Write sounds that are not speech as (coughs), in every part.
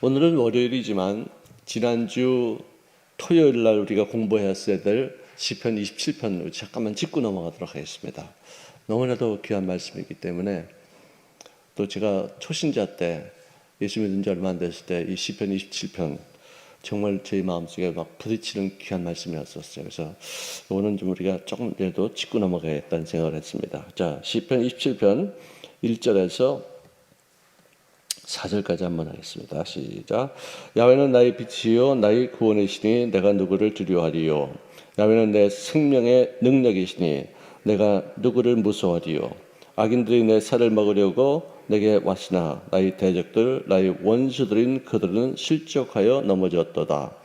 오늘은 월요일이지만 지난주 토요일 날 우리가 공부했어야 될 시편 27편을 잠깐만 짚고 넘어가도록 하겠습니다. 너무나도 귀한 말씀이기 때문에 또 제가 초신자 때 예수 믿은 지 얼마 안 됐을 때 이 시편 27편 정말 제 마음속에 막 부딪히는 귀한 말씀이었었어요. 그래서 오늘 좀 우리가 조금이라도 짚고 넘어가야겠다는 생각을 했습니다. 자, 시편 27편 1절에서 4절까지 한번 하겠습니다. 시작. 야훼는 나의 빛이요 나의 구원이시니 내가 누구를 두려워하리요. 야훼는 내 생명의 능력이시니 내가 누구를 무서워하리요. 악인들이 내 살을 먹으려고 내게 왔으나 나의 대적들 나의 원수들인 그들은 실족하여 넘어졌도다.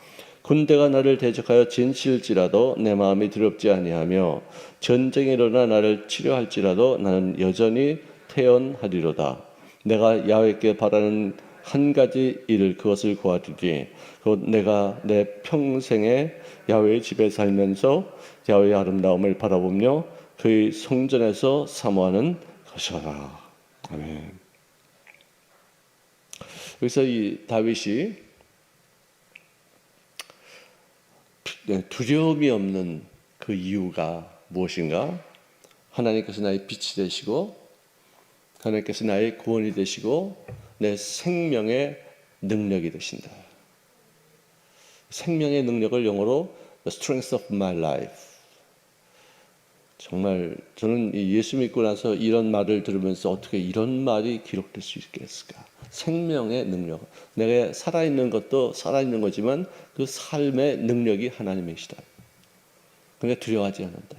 군대가 나를 대적하여 진실지라도 내 마음이 두렵지 아니하며 전쟁이 일어나 나를 치료할지라도 나는 여전히 태연하리로다. 내가 야훼께 바라는 한 가지 일을 그것을 구하리니 곧 내가 내 평생에 야훼의 집에 살면서 야훼의 아름다움을 바라보며 그의 성전에서 사모하는 것이라. 아멘. 여기서 이 다윗이 네, 두려움이 없는 그 이유가 무엇인가? 하나님께서 나의 빛이 되시고 하나님께서 나의 구원이 되시고 내 생명의 능력이 되신다. 생명의 능력을 영어로 the strength of my life. 정말 저는 예수 믿고 나서 이런 말을 들으면서 어떻게 이런 말이 기록될 수 있겠을까? 생명의 능력. 내가 살아있는 것도 살아있는 거지만 그 삶의 능력이 하나님이시다. 그러니까 두려워하지 않는다.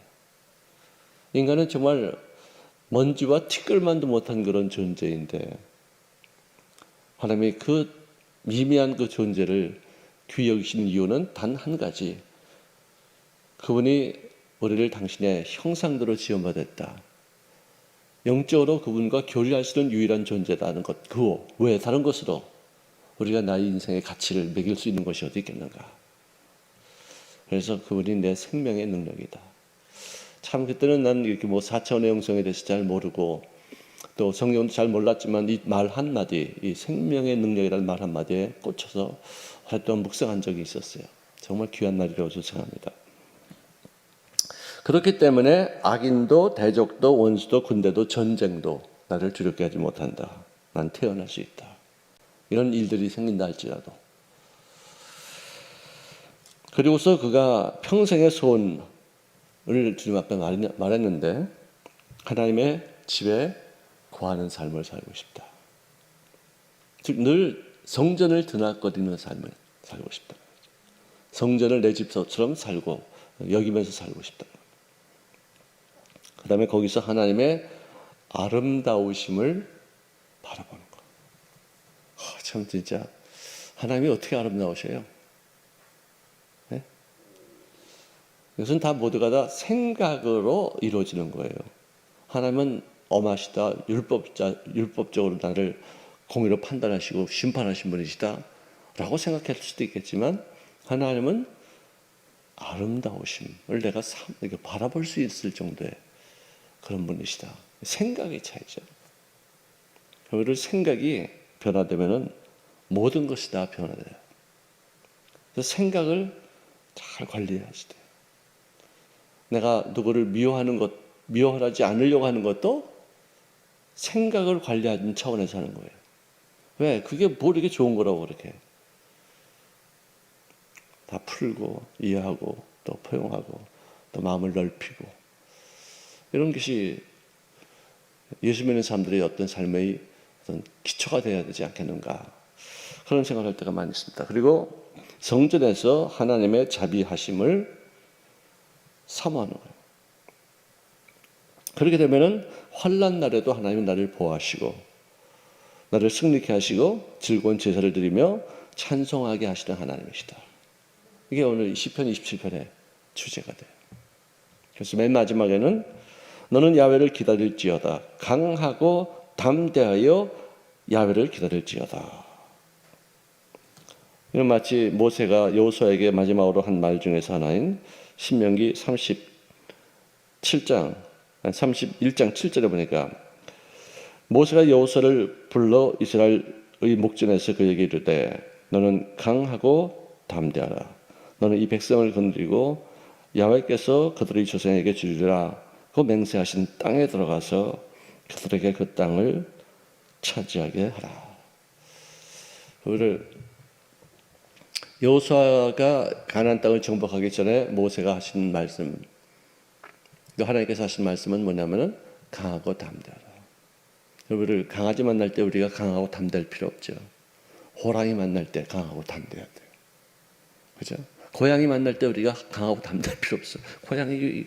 인간은 정말 먼지와 티끌만도 못한 그런 존재인데 하나님이 그 미미한 그 존재를 귀히 여기신 이유는 단 한 가지. 그분이 우리를 당신의 형상대로 지원받았다. 영적으로 그분과 교류할 수 있는 유일한 존재다는 것. 그거 왜 다른 것으로 우리가 나의 인생의 가치를 매길 수 있는 것이 어디 있겠는가? 그래서 그분이 내 생명의 능력이다. 참 그때는 난 이렇게 뭐 4차원의 영성에 대해서 잘 모르고 또 성경도 잘 몰랐지만 이 말 한마디, 이 생명의 능력이라는 말 한마디에 꽂혀서 활동 묵상한 적이 있었어요. 정말 귀한 날이라고 생각합니다. 그렇기 때문에 악인도 대적도 원수도 군대도 전쟁도 나를 두렵게 하지 못한다. 난 태어날 수 있다. 이런 일들이 생긴다 할지라도. 그리고서 그가 평생의 소원 을 주님 앞에 말했는데 하나님의 집에 거하는 삶을 살고 싶다. 즉 늘 성전을 드나거리는 삶을 살고 싶다. 성전을 내 집처럼 살고 여기면서 살고 싶다. 그 다음에 거기서 하나님의 아름다우심을 바라보는 거. 아, 참 진짜 하나님이 어떻게 아름다우셔요? 네? 이것은 다 모두가 다 생각으로 이루어지는 거예요. 하나님은 엄하시다, 율법자, 율법적으로 나를 공의로 판단하시고 심판하신 분이시다, 라고 생각할 수도 있겠지만, 하나님은 아름다우심을 내가 이렇게 바라볼 수 있을 정도의 그런 분이시다. 생각의 차이죠. 여러분 생각이 변화되면은 모든 것이 다 변화돼요. 그래서 생각을 잘 관리하시대. 내가 누구를 미워하는 것, 미워하지 않으려고 하는 것도 생각을 관리하는 차원에서 하는 거예요. 왜? 그게 뭐 이렇게 좋은 거라고 그렇게. 다 풀고, 이해하고, 또 포용하고, 또 마음을 넓히고. 이런 것이 예수 믿는 사람들의 어떤 삶의 어떤 기초가 되어야 되지 않겠는가. 그런 생각을 할 때가 많이 있습니다. 그리고 성전에서 하나님의 자비하심을 사모하는 거예요. 그렇게 되면은 환란 날에도 하나님은 나를 보호하시고 나를 승리케 하시고 즐거운 제사를 드리며 찬송하게 하시는 하나님이시다. 이게 오늘 시편 27편의 주제가 돼요. 그래서 맨 마지막에는 너는 야외를 기다릴지어다. 강하고 담대하여 야외를 기다릴지어다. 이건 마치 모세가 여호수아에게 마지막으로 한 말 중에서 하나인 신명기 37장 31장 7절에 보니까 모세가 여호수아를 불러 이스라엘 목전에서 그에게 이르되 너는 강하고 담대하라. 너는 이 백성을 건드리고 야훼께서 그들의 조상에게 주리라. 그 맹세하신 땅에 들어가서 그들에게 그 땅을 차지하게 하라. 그를 여호수아가 가나안 땅을 정복하기 전에 모세가 하신 말씀, 그 하나님께서 하신 말씀은 뭐냐면은 강하고 담대하라. 여러분을 강아지 만날 때 우리가 강하고 담대할 필요 없죠. 호랑이 만날 때 강하고 담대해야 돼요. 그죠? 고양이 만날 때 우리가 강하고 담대할 필요 없어. 고양이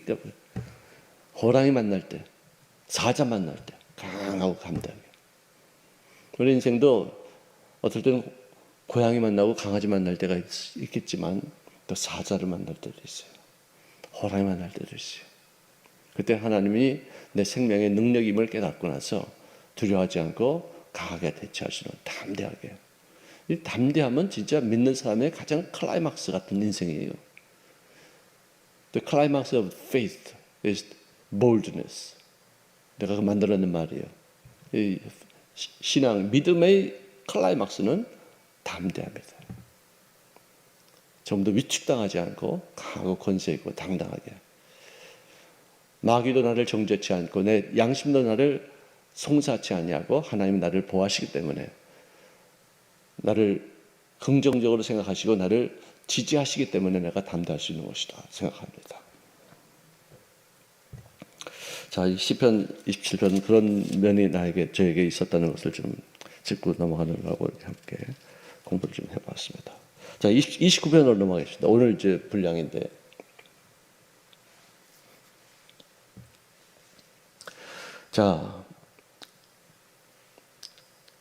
호랑이 만날 때, 사자 만날 때 강하고 담대하게. 우리 인생도 어떨 때는 고양이 만나고 강아지 만날 때가 있, 겠지만 또 사자를 만날 때도 있어요. 호랑이 만날 때도 있어요. 그때 하나님이 내 생명의 능력임을 깨닫고 나서 두려워하지 않고 강하게 대처하시는 담대하게. 이 담대함은 진짜 믿는 사람의 가장 클라이막스 같은 인생이에요. The climax of faith is boldness. 내가 그 만들어낸 말이에요. 이 신앙, 믿음의 클라이막스는 담대합니다. 좀 더 위축당하지 않고 강하고 권세 있고 당당하게. 마귀도 나를 정죄치 않고 내 양심도 나를 송사치 아니하고 하나님 나를 보호하시기 때문에 나를 긍정적으로 생각하시고 나를 지지하시기 때문에 내가 담대할 수 있는 것이다 생각합니다. 자, 이 시편 27편 그런 면이 나에게 저에게 있었다는 것을 좀 짚고 넘어가느라고 함께 공부를 좀 해봤습니다. 자, 20, 29편으로 넘어가겠습니다. 오늘 이제 분량인데 자,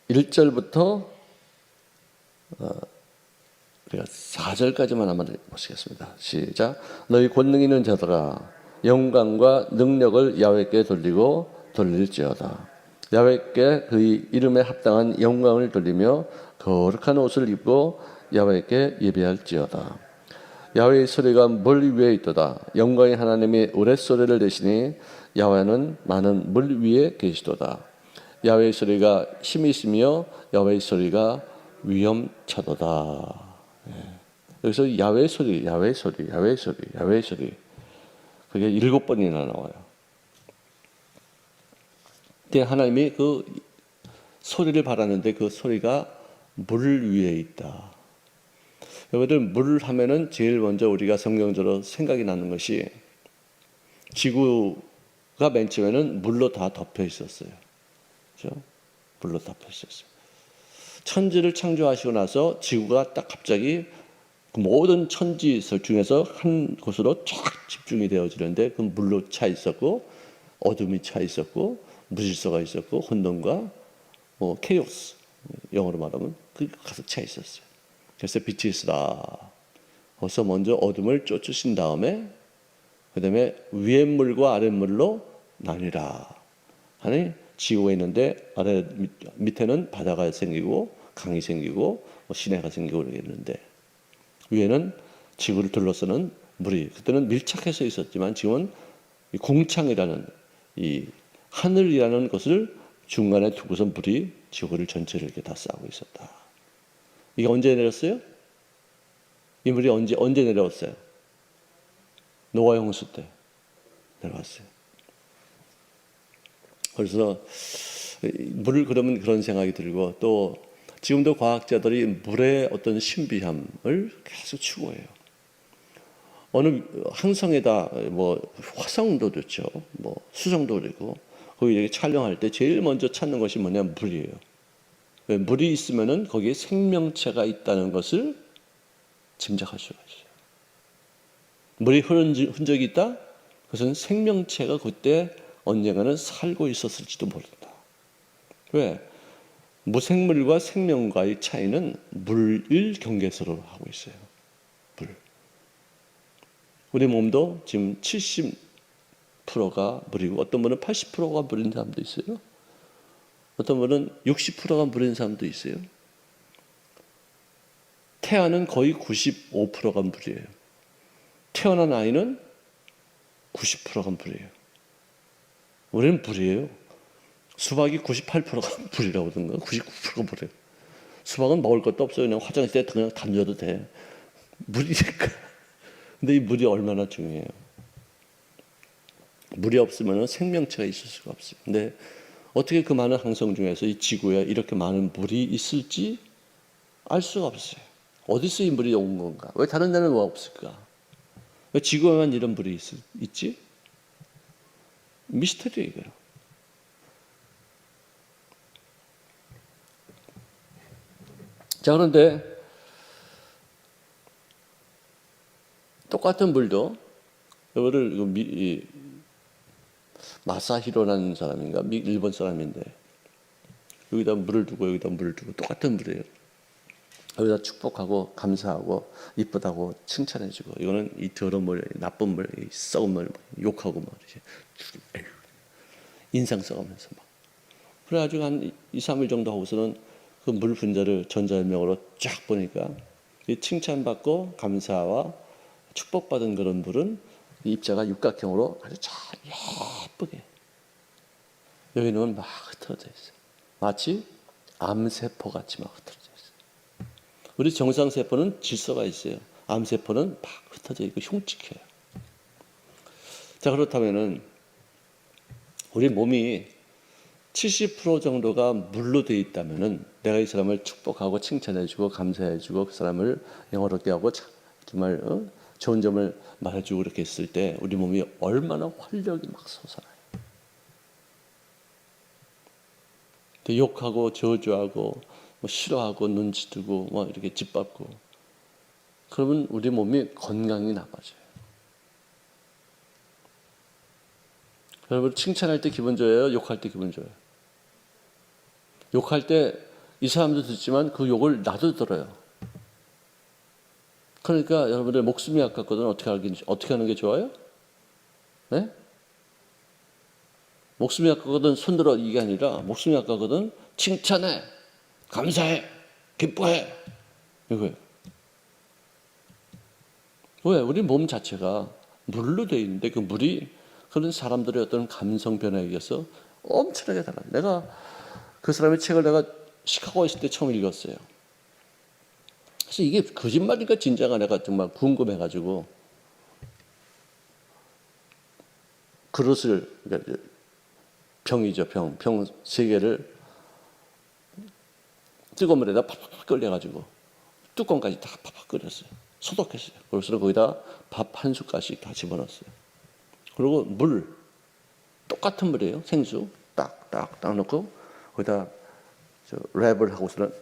1절부터 어, 우리가 4절까지만 한번 보시겠습니다. 시작. 너희 권능 있는 자들아 영광과 능력을 야훼께 돌리고 돌릴지어다. 야훼께 그의 이름에 합당한 영광을 돌리며 거룩한 옷을 입고 야훼께 예배할지어다. 야훼의 소리가 물 위에 있도다. 영광의 하나님이 우레소리를 내시니 야훼는 많은 물 위에 계시도다. 야훼의 소리가 힘이 있으며 야훼의 소리가 위험차도다. 예. 여기서 야훼 소리, 야훼 소리, 야훼 소리, 야훼 소리. 그게 일곱 번이나 나와요. 근데 하나님이 그 소리를 바라는데 그 소리가 물 위에 있다. 여러분들 물 하면은 제일 먼저 우리가 성경적으로 생각이 나는 것이 지구가 맨 처음에는 물로 다 덮여 있었어요. 그죠? 물로 덮여 있었어요. 천지를 창조하시고 나서 지구가 딱 갑자기 그 모든 천지설 중에서 한 곳으로 쫙 집중이 되어지는데 그 물로 차 있었고 어둠이 차 있었고 무질서가 있었고 혼돈과 뭐 케이오스 영어로 말하면 그 가득 차 있었어요. 그래서 빛이 있으라. 어서 먼저 어둠을 쫓으신 다음에 그 다음에 위의 물과 아래 물로 나뉘라. 하니 지구가 있는데 아래 밑에는 바다가 생기고 강이 생기고 뭐 시내가 생기고 그러겠는데 위에는 지구를 둘러서는 물이 그때는 밀착해서 있었지만 지금은 궁창이라는 이 하늘이라는 것을 중간에 두고서 물이 지구를 전체를 이렇게 다 싸고 있었다. 이게 언제 내렸어요? 이 물이 언제 언제 내려왔어요? 노아 홍수 때 내려왔어요. 그래서 물을 그러면 그런 생각이 들고 또 지금도 과학자들이 물의 어떤 신비함을 계속 추구해요. 어느 항성에다 뭐 화성도 좋죠. 뭐 수성도 그리고 거기 촬영할 때 제일 먼저 찾는 것이 뭐냐 물이에요. 물이 있으면은 거기에 생명체가 있다는 것을 짐작할 수가 있어요. 물이 흔적이 있다? 그것은 생명체가 그때 언젠가는 살고 있었을지도 모른다. 왜? 무생물과 생명과의 차이는 물을 경계서로 하고 있어요. 물. 우리 몸도 지금 70%가 물이고 어떤 분은 80%가 물인 사람도 있어요. 어떤 분은 60%가 물인 사람도 있어요. 태아는 거의 95%가 물이에요. 태어난 아이는 90%가 물이에요. 우리는 물이에요. 수박이 98%가 물이라고 하던가 99%가 물이에요. 수박은 먹을 것도 없어요. 그냥 화장실에 그냥 던져도 돼. 물이니까. (laughs) 근데 이 물이 얼마나 중요해요. 물이 없으면 생명체가 있을 수가 없어요. 근데 어떻게 그 많은 항성 중에서 이 지구에 이렇게 많은 물이 있을지 알 수가 없어요. 어디서 이 물이 온 건가? 왜 다른 데는 왜 없을까? 왜 지구에만 이런 물이 있, 있지? 미스터리예요, 이거. 자, 그런데 똑같은 물도 이거를 마사히로라는 사람인가? 미, 일본 사람인데. 여기다 물을 두고 여기다 물을 두고 똑같은 물이에요. 여기다 축복하고 감사하고 이쁘다고 칭찬해주고. 이거는 이 더러운 물, 나쁜 물, 이 썩은 물 욕하고 막 에휴, 인상 써가면서 막. 그래가지고 한 2, 3일 정도 하고서는 그 물 분자를 전자열명으로 쫙 보니까 이 칭찬받고 감사와 축복받은 그런 물은 이 입자가 육각형으로 아주 잘 예쁘게 여기는 막 흩어져 있어요. 마치 암세포 같이 막 흩어져 있어요. 우리 정상세포는 질서가 있어요. 암세포는 막 흩어져 있고 흉측해요. 자 그렇다면은 우리 몸이 70% 정도가 물로 되어 있다면은 내가 이 사람을 축복하고 칭찬해주고 감사해주고 그 사람을 영어롭게 하고 참- 정말 어? 좋은 점을 말해주고 그렇게 했을 때 우리 몸이 얼마나 활력이 막 솟아나요. 욕하고 저주하고 뭐 싫어하고 눈치 두고 뭐 이렇게 짓밟고 그러면 우리 몸이 건강이 나빠져요. 여러분 칭찬할 때 기분 좋아요? 욕할 때 기분 좋아요? 욕할 때 이 사람도 듣지만 그 욕을 나도 들어요. 그러니까 여러분들 목숨이 아깝거든 어떻게 하긴 어떻게 하는 게 좋아요? 네? 목숨이 아깝거든 손들어 이게 아니라 목숨이 아깝거든 칭찬해 감사해 기뻐해 이거예요. 왜? 우리 몸 자체가 물로 되어 있는데 그 물이 그런 사람들의 어떤 감성 변화에 의해서 엄청나게 달라. 내가 그 사람의 책을 내가 시카고에 있을 때 처음 읽었어요. 그래서 이게 거짓말인가 진짜가 내가 정말 궁금해가지고 그릇을 그러니까 병이죠 병, 병 세 개를 뜨거운 물에다 팍팍 끓여가지고 뚜껑까지 다 팍팍 끓였어요. 소독했어요. 그래서 거기다 밥 한 숟갈씩 다 집어넣었어요. 그리고 물 똑같은 물이에요. 생수 딱딱딱 넣고 거기다 저 랩을 하고서는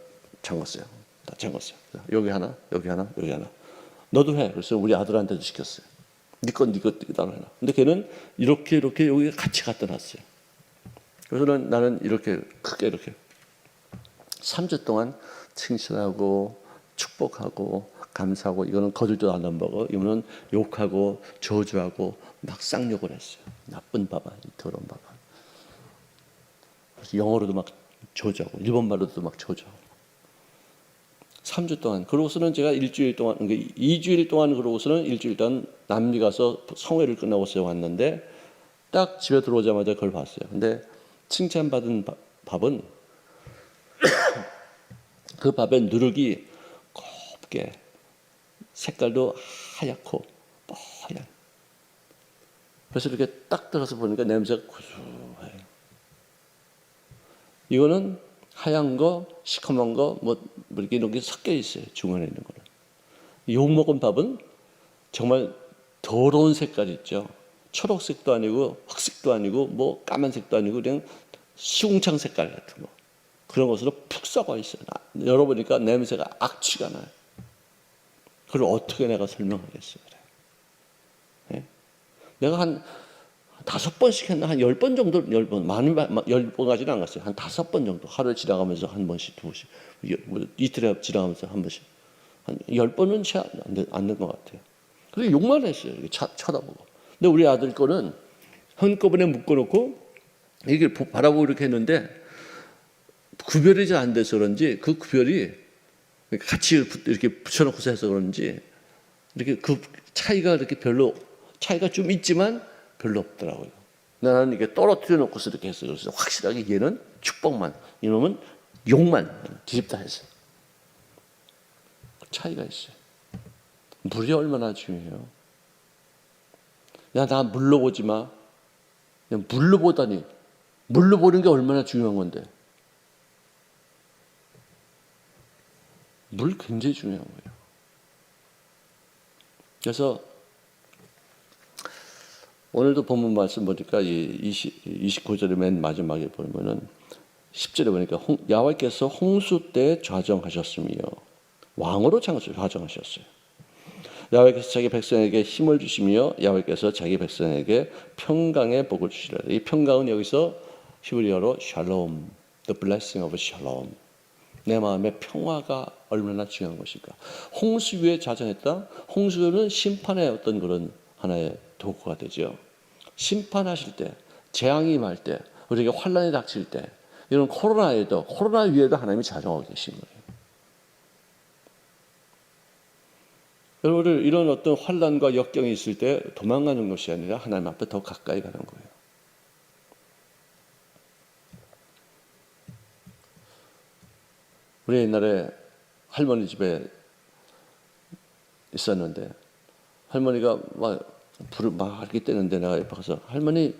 잠궜어요. 다 잠궜어요. 여기 하나, 여기 하나, 여기 하나. 너도 해. 그래서 우리 아들한테도 시켰어요. 네건 네거 따로 해라. 근데 걔는 이렇게 이렇게 여기 같이 갖다 놨어요. 그래서는 나는 이렇게 크게 이렇게 3주 동안 칭찬하고 축복하고 감사하고 이거는 거들도 안 먹어. 이거는 욕하고 저주하고 막 쌍욕을 했어요. 나쁜 바바, 이 더러운 바바. 그래서 영어로도 막 저주하고 일본말로도 막 저주하고 3주 동안 그러고서는 제가 일주일 동안 그러니까 2주일 동안 그러고서는 일주일 동안 남미 가서 성회를 끝나고서 왔는데 딱 집에 들어오자마자 그걸 봤어요. 근데 칭찬받은 바- 밥은 (coughs) 그 밥의 누룩이 곱게 색깔도 하얗고 뽀얀 그래서 이렇게 딱 들어서 보니까 냄새가 구수해요. 이거는 하얀 거, 시커먼 거, 뭐, 뭐 이렇게 이렇게 섞여 있어요. 중간에 있는 거는. 욕 먹은 밥은 정말 더러운 색깔 있죠. 초록색도 아니고, 흑색도 아니고, 뭐, 까만색도 아니고, 그냥 시궁창 색깔 같은 거. 그런 것으로 푹 썩어 있어요. 나- 열어보니까 냄새가 악취가 나요. 그걸 어떻게 내가 설명하겠어요. 그래. 예? 내가 한 다섯 번씩 했나 한 열 번 정도 열 번 많이 열 번까지는 안 갔어요 한 다섯 번 정도 하루에 지나가면서 한 번씩 두 번씩 이- 뭐 이틀에 지나가면서 한 번씩 한 열 번은 안된 것 같아요. 그래서 욕만 했어요. 차, 쳐다보고. 근데 우리 아들 거는 한꺼번에 묶어놓고 이게 보- 바라보고 이렇게 했는데 구별이 잘 안 돼서 그런지 그 구별이 같이 붙- 이렇게 붙여놓고서 해서 그런지 이렇게 그 차이가 이렇게 별로 차이가 좀 있지만 별로 없더라고요. 나는 이게 떨어뜨려 놓고서 이렇게 했어요. 그래서 확실하게 얘는 축복만, 이놈은 욕만 뒤집다 했어요. 차이가 있어요. 물이 얼마나 중요해요. 야, 나 물로 보지 마. 물로 보다니. 물로 보는 게 얼마나 중요한 건데. 물 굉장히 중요한 거예요. 그래서 오늘도 본문 말씀 보니까 이 20, 29절의 맨 마지막에 보면은 10절에 보니까 홍, 야와께서 홍수 때 좌정하셨으며 왕으로 좌정하셨어요. 야외께서 자기 백성에게 힘을 주시며 야외께서 자기 백성에게 평강의 복을 주시라. 이 평강은 여기서 히브리어로 샬롬, the blessing of shalom. 내 마음의 평화가 얼마나 중요한 것일까. 홍수 위에 자정했다. 홍수는 심판의 어떤 그런 하나의 도구가 되죠. 심판하실 때, 재앙이 임할 때, 우리에게 환란이 닥칠 때, 이런 코로나에도 코로나 위에도 하나님이 자정하고 계신 거예요. 여러분들 이런 어떤 환란과 역경이 있을 때 도망가는 것이 아니라 하나님 앞에 더 가까이 가는 거예요. 우리 옛날에 할머니 집에 있었는데 할머니가 막 불을 막 이렇게 떼는데 내가 옆에 가서 할머니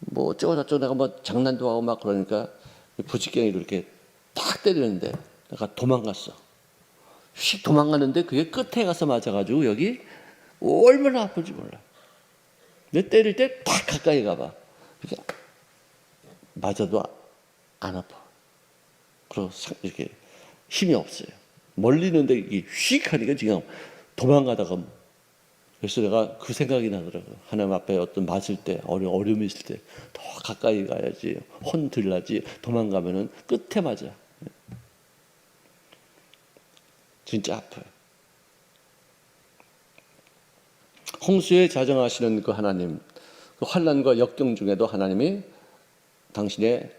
뭐 어쩌고 저쩌고 내가 뭐 장난도 하고 막 그러니까 부직갱이로 이렇게 딱 때리는데 내가 도망갔어. 휙 도망가는데 그게 끝에 가서 맞아가지고 여기 얼마나 아픈지 몰라. 내 때릴 때딱 가까이 가봐. 이렇게 맞아도 안 아파. 그리고 이렇게 힘이 없어요. 멀리 있는데 이게 휙 하니까 지금 도망가다가 그래서 내가 그 생각이 나더라고요. 하나님 앞에 어떤 맞을 때, 어려, 어려움이 있을 때 더 가까이 가야지, 혼들나지, 도망가면은 끝에 맞아. 진짜 아파요. 홍수에 자정하시는 그 하나님, 그 환란과 역경 중에도 하나님이 당신의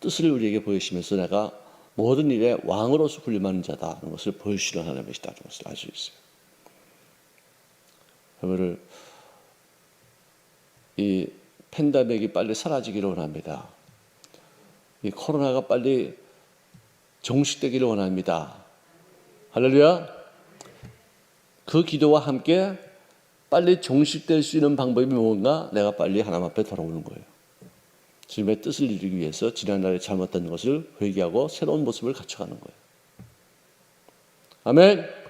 뜻을 우리에게 보이시면서 내가 모든 일에 왕으로서 군림하는 자다는 것을 보여주시는 하나님이시다는 것을 알 수 있어요. 여러분을 이 팬데믹이 빨리 사라지기를 원합니다. 이 코로나가 빨리 종식되기를 원합니다. 할렐루야. 그 기도와 함께 빨리 종식될 수 있는 방법이 뭔가 내가 빨리 하나님 앞에 돌아오는 거예요. 주님의 뜻을 이루기 위해서 지난날에 잘못된 것을 회개하고 새로운 모습을 갖춰가는 거예요. 아멘.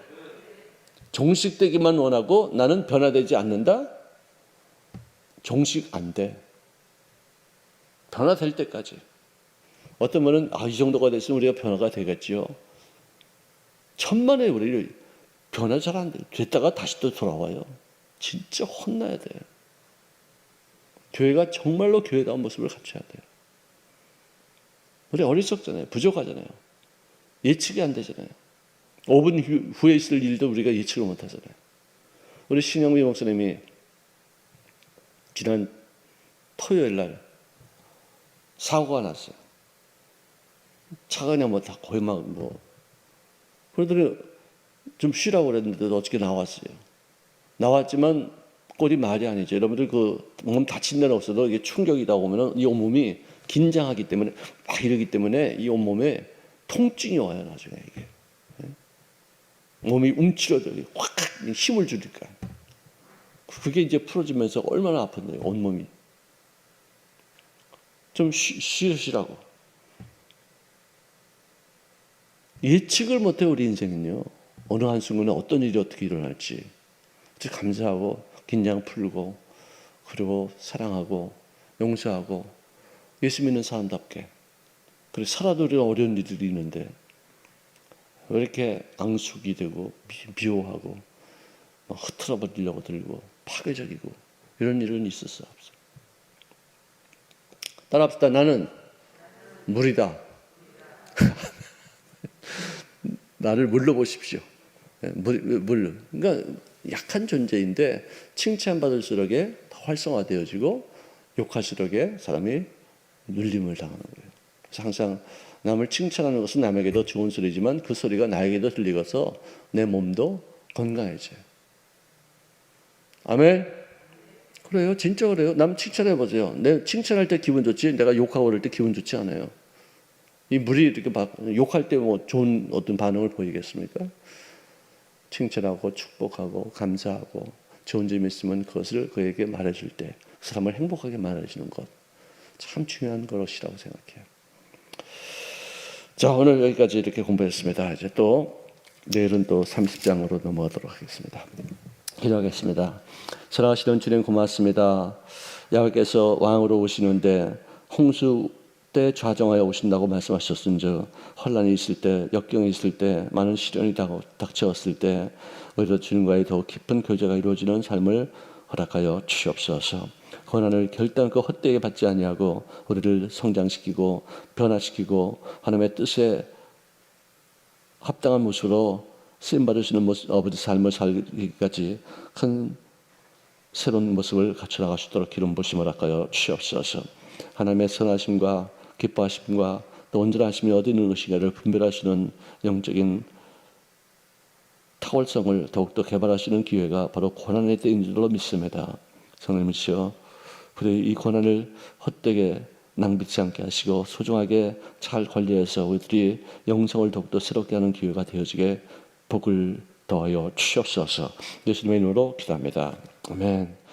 종식되기만 원하고 나는 변화되지 않는다? 종식 안 돼. 변화될 때까지. 어떤 분은 아, 이 정도가 됐으면 우리가 변화가 되겠지요. 천만에 우리를 변화 잘 안 돼. 됐다가 다시 또 돌아와요. 진짜 혼나야 돼요. 교회가 정말로 교회다운 모습을 갖춰야 돼요. 우리 어리석잖아요. 부족하잖아요. 예측이 안 되잖아요. 5분 후에 있을 일도 우리가 예측을 못 하잖아요. 우리 신영미 목사님이 지난 토요일 날 사고가 났어요. 차가 그냥 뭐 다 거의 막 뭐. 그러더니 좀 쉬라고 그랬는데 어떻게 나왔어요. 나왔지만 꼴이 말이 아니죠. 여러분들 그 몸 다친 데는 없어도 이게 충격이다 보면은 이 온몸이 긴장하기 때문에 막 이러기 때문에 이 온몸에 통증이 와요 나중에 이게 몸이 움츠러져 확 힘을 주니까. 그게 이제 풀어지면서 얼마나 아팠나요 온몸이. 좀 쉬, 쉬시라고. 예측을 못해 우리 인생은요 어느 한순간에 어떤 일이 어떻게 일어날지. 감사하고 긴장 풀고 그리고 사랑하고 용서하고 예수 믿는 사람답게. 그리고 살아도 어려운 일들이 있는데 왜 이렇게 앙숙이 되고 비호하고 흐트러 버리려고 들고 파괴적이고 이런 일은 있었어 없어. 따라 합시다. 나는 물이다. (laughs) 나를 물로 보십시오. 예, 물, 물. 그러니까 약한 존재인데 칭찬받을수록에 더 활성화되어지고 욕할수록에 사람이 눌림을 당하는 거예요. 그래서 항상 남을 칭찬하는 것은 남에게도 좋은 소리지만 그 소리가 나에게도 들리고서 내 몸도 건강해져요. 아멘. 그래요. 진짜 그래요. 남 칭찬해 보세요. 내 칭찬할 때 기분 좋지. 내가 욕하고 그럴 때 기분 좋지 않아요. 이 물이 이렇게 막 욕할 때 뭐 좋은 어떤 반응을 보이겠습니까? 칭찬하고 축복하고 감사하고 좋은 점이 있으면 그것을 그에게 말해줄 때 그 사람을 행복하게 말해주는 것 참 중요한 것이라고 생각해요. 자 오늘 여기까지 이렇게 공부했습니다. 이제 또 내일은 또 30장으로 넘어가도록 하겠습니다. 기도하겠습니다. 살아가시던 주님 고맙습니다. 야훼께서 왕으로 오시는데 홍수 때 좌정하여 오신다고 말씀하셨은즉 혼란이 있을 때 역경이 있을 때 많은 시련이 닥- 닥쳐왔을 때 오히려 주님과의 더욱 깊은 교제가 이루어지는 삶을 허락하여 주시옵소서. 고난을 결단코 헛되게 받지 아니하고 우리를 성장시키고 변화시키고 하나님의 뜻에 합당한 모습으로 쓰임 받으시는 모습, 아버지 삶을 살기까지 큰 새로운 모습을 갖춰 나갈 수 있도록 기름 부심을 할까요 주시옵소서. 하나님의 선하심과 기뻐하심과 또 온전하심이 어디 있는 것인가를 분별하시는 영적인 탁월성을 더욱더 개발하시는 기회가 바로 고난의 때인 줄로 믿습니다. 성령님이시여, 우리 이 고난을 헛되게 낭비치 않게 하시고 소중하게 잘 관리해서 우리들이 영성을 더욱더 새롭게 하는 기회가 되어지게 복을 더하여 주시옵소서. 예수님의 이름으로 기도합니다. 아멘.